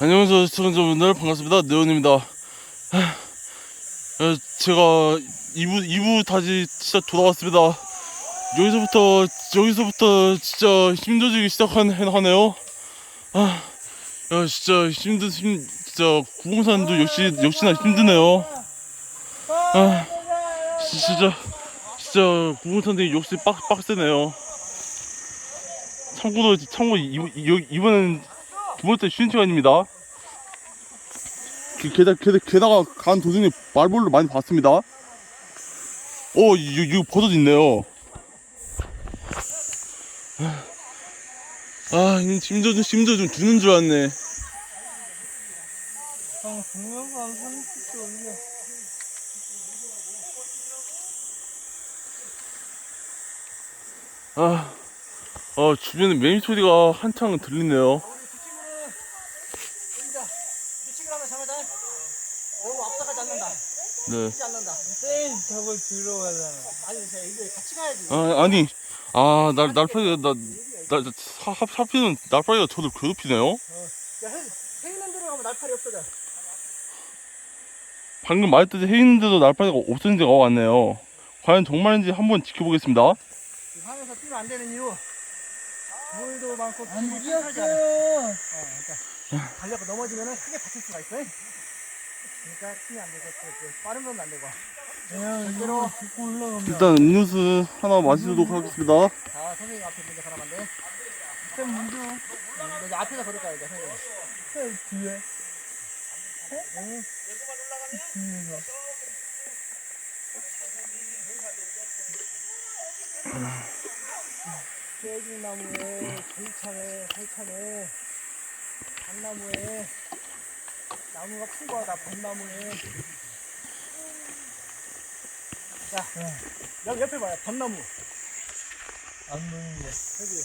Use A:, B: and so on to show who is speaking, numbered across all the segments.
A: 안녕하세요 시청자분들. 반갑습니다. 네온입니다. 아, 제가 2부 2부 다시 진짜 돌아왔습니다. 여기서부터 여기서부터 진짜 힘들어지기 시작하네요. 아 야, 진짜 힘든 힘 진짜 구공산도 역시 역시나 힘드네요. 아 지- 진짜 진짜 구공산들이 역시 빡 빡세네요. 참고로 참고 이, 이, 이번엔 두 번째 쉬는 시간입니다. 그, 게다, 게다, 게다가 간 도중에 말벌로 많이 봤습니다. 어, 이거, 이거 버섯 있네요. 아, 힘도 좀, 힘도 좀 주는 줄 알았네.
B: 형 동영상 30초 올려.
A: 아, 어, 주변에 매미 소리가 한창 들리네요.
B: 여기다. 규칙을 하나 잡아자. 너무 앞서가지 않는다.
A: 네.
B: 하지 않는다. 쌤 저걸 들어가잖아. 아니, 저 이거 같이 가야지.
A: 아, 아니, 아, 날, 날파리가, 나, 나, 나, 하, 하- 하필은 날파리가 저를 괴롭히네요.
B: 야, 해, 해있는 데로 가면 날파리 없어져.
A: 방금 말했듯이 해 있는데도 날파리가 없어진 데가 왔네요. 과연 정말인지 한번 지켜보겠습니다.
B: 이 산에서 뛰면 안 되는 이유. 물도 많고 안. 어, 그러니까 달려고 넘어지면은 크게 다칠 수가 있어. 그러니까 뛰면 안 되고 또, 또 빠른 건안 되고. 절대로 짚고 올라가면.
A: 일단 음료수 하나 마시도록 하겠습니다.
B: 자, 선생님 앞에 먼저 가라면 돼. 쌤 먼저. 응, 여기 앞에서 걸을 거야, 이제 선생님. 쌤 뒤에. 응. 뒤에서. 깨지나무에, 들참에, 설참에, 밤나무에, 나무가 풍부하다, 밤나무에. 자, 여기 옆에 봐요, 밤나무. 안 보이는데. 여기.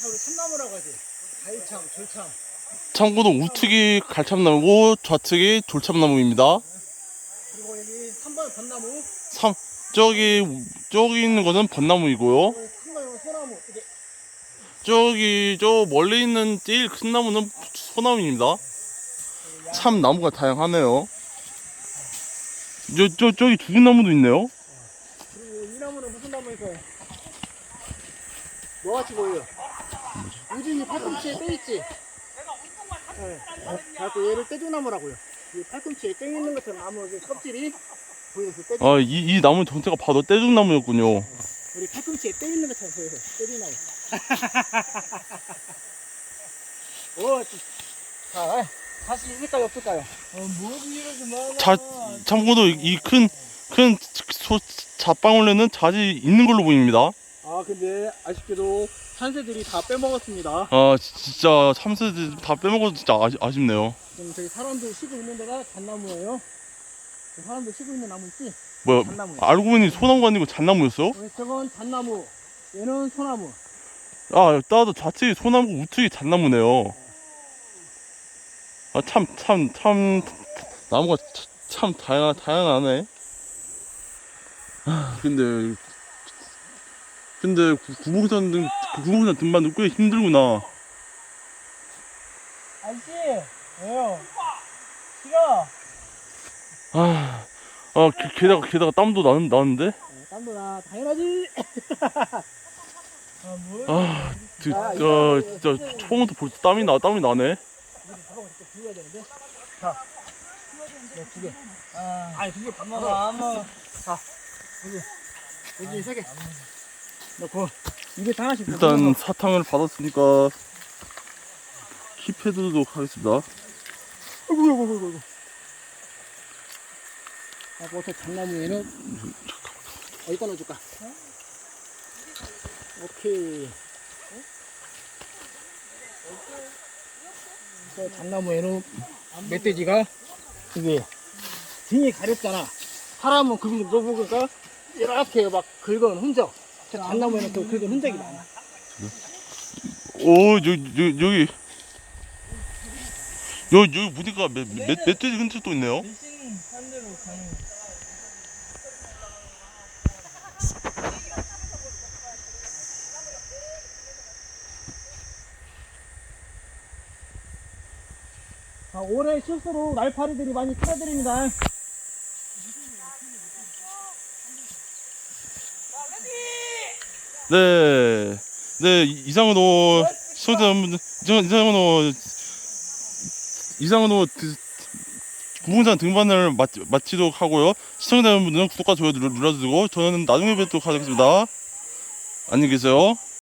B: 자, 우리 참나무라고 하지. 가일참, 졸참.
A: 참고로 우측이 갈참나무고 좌측이 졸참나무입니다.
B: 그리고 여기 3번 벚나무.
A: 삼 저기 저기 있는 거는 벚나무이고요.
B: 그리고 큰 거는 소나무. 이게
A: 저기 저 멀리 있는 제일 큰 나무는 소나무입니다. 참 나무가 다양하네요. 저, 저 저기 죽은 나무도 있네요.
B: 그리고 이 나무는 무슨 나무일까요? 뭐같이 보여요? 우진이 팔꿈치에 떼 있지? 네. 그래갖고 얘를 떼죽나무라고요. 이 팔꿈치에 떼 있는 것처럼 나무 껍질이 보여서 떼죽
A: 아, 이, 이 나무 전체가 봐도 떼죽나무였군요.
B: 우리 팔꿈치에 떼 있는 것처럼 보여서 떼죽나무. 오, 자, 다시 있을까요, 없을까요? 어, 뭐지 이러지 마.
A: 자, 참고로 이 큰큰 자방울레는 자지 있는 걸로 보입니다.
B: 아, 근데 아쉽게도 산새들이 다 빼먹었습니다.
A: 아, 지- 진짜 참새들 다 빼먹어서 진짜 아쉽, 아쉽네요.
B: 지금 저기 사람들 쉬고 있는 데가 잣나무예요. 저 사람들 쉬고 있는 나무 있지?
A: 뭐야,
B: 잣나무.
A: 알고 보니 소나무가 아니고 잣나무였어?
B: 어, 저건 잣나무. 얘는 소나무.
A: 아, 따도 좌측이 소나무고 우측이 잣나무네요. 아, 참, 참, 참, 나무가 차- 참 다양, 다양하네. 아, 근데, 근데 구- 구봉산 등, 구봉산 등반 도 꽤 힘들구나.
B: 아저씨! 왜요? 싫어!
A: 아, 아, 게, 게다가, 게다가 땀도 나, 나는데?
B: 어, 땀도 나. 당연하지! 아, 뭘?
A: 아, 저,
B: 아,
A: 저,
B: 이거
A: 저, 처음부터 벌써 땀이 나, 땀이 나네.
B: 비워야 되는데? 자. 네, 두 개. 아, 아니, 두개 밥 먹어. 안 먹어. 자, 여기. 여기 세 개. 넣고, 입에 다 하나씩
A: 일단 사탕을 받았으니까 킵해두도록 하겠습니다.
B: 아이고, 아이고, 아이고, 아, 뭐또 장나무에는 어디다 넣어줄까? 오케이. 저 장나무에는 멧돼지가 이게 등이 가렵잖아. 사람은 그게 넣어보니까 이렇게 막 긁은 흔적. 저 장나무에는 그 긁은 흔적이 많아.
A: 오, 여기, 여기, 여기. 여기, 여기 보니까 멧돼지 흔적도 있네요.
B: 한 대로 가는 아, 올해 실수로 날파리들이 많이 끌어들입니다.
A: 네, 네 이상으로 시청자분들 이상- 이상으로 이상으로 그, 구봉산 등반을 마치, 마치 도록 하고요. 시청자분들은 구독과 좋아요 눌러, 눌러주시고 저는 나중에 뵙도록 하겠습니다. 안녕히 계세요.